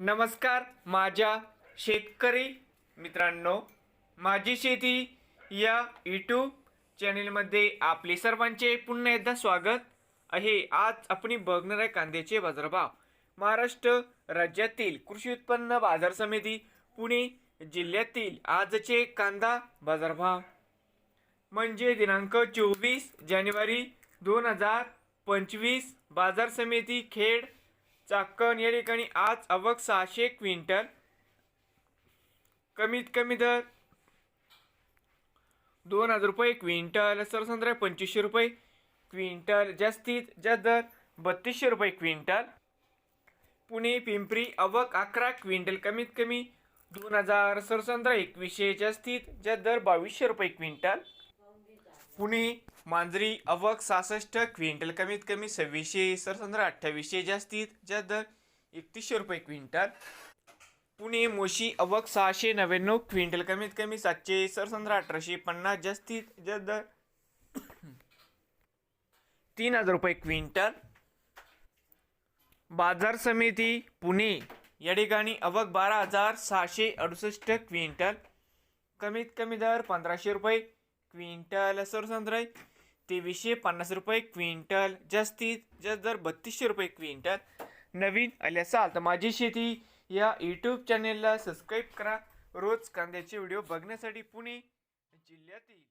नमस्कार माझ्या शेतकरी मित्रांनो माझी शेती या यूट्यूब चॅनेलमध्ये आपले सर्वांचे पुन्हा एकदा स्वागत आहे. आज आपण बघणार आहे कांद्याचे बाजारभाव. महाराष्ट्र राज्यातील कृषी उत्पन्न बाजार समिती पुणे जिल्ह्यातील आजचे कांदा बाजारभाव. म्हणजे दिनांक चोवीस जानेवारी दोन हजार पंचवीस बाजार समिती खेड चाकण या ठिकाणी आज आवक सहाशे क्विंटल. कमीत कमी दर दोन हजार रुपये क्विंटल सरसंद्रा पंचवीसशे रुपये क्विंटल जास्तीत जास्त दर बत्तीसशे रुपये क्विंटल. पुणे पिंपरी अवक अकरा क्विंटल कमीत कमी दोन हजार सरसंद्रा एकवीसशे जास्तीत जास्त दर बावीसशे रुपये क्विंटल. पुणे मांजरी अवक सहासष्ट क्विंटल कमीत कमी सव्वीसशे सरसंद्र अठ्ठावीसशे जास्तीत ज्या दर एकतीसशे रुपये क्विंटल. पुणे मोशी अवक सहाशे नव्याण्णव क्विंटल कमीत कमी सातशे सरसंद्र अठराशे पन्नास जास्तीत ज्या दर तीन हजार रुपये क्विंटल. बाजार समिती पुणे या ठिकाणी अवक बारा हजार सहाशे अडुसष्ट क्विंटल. कमीत कमी दर पंधराशे रुपये. क्विंटल सरसंद्राई तेवीसशे पन्नास रुपये क्विंटल. जास्तीत जास्त दर बत्तीसशे रुपये क्विंटल. नवीन आले असाल तर माझी शेती या यूट्यूब चॅनेलला सबस्क्राईब करा. रोज कांद्याचे व्हिडिओ बघण्यासाठी पुणे जिल्ह्यातील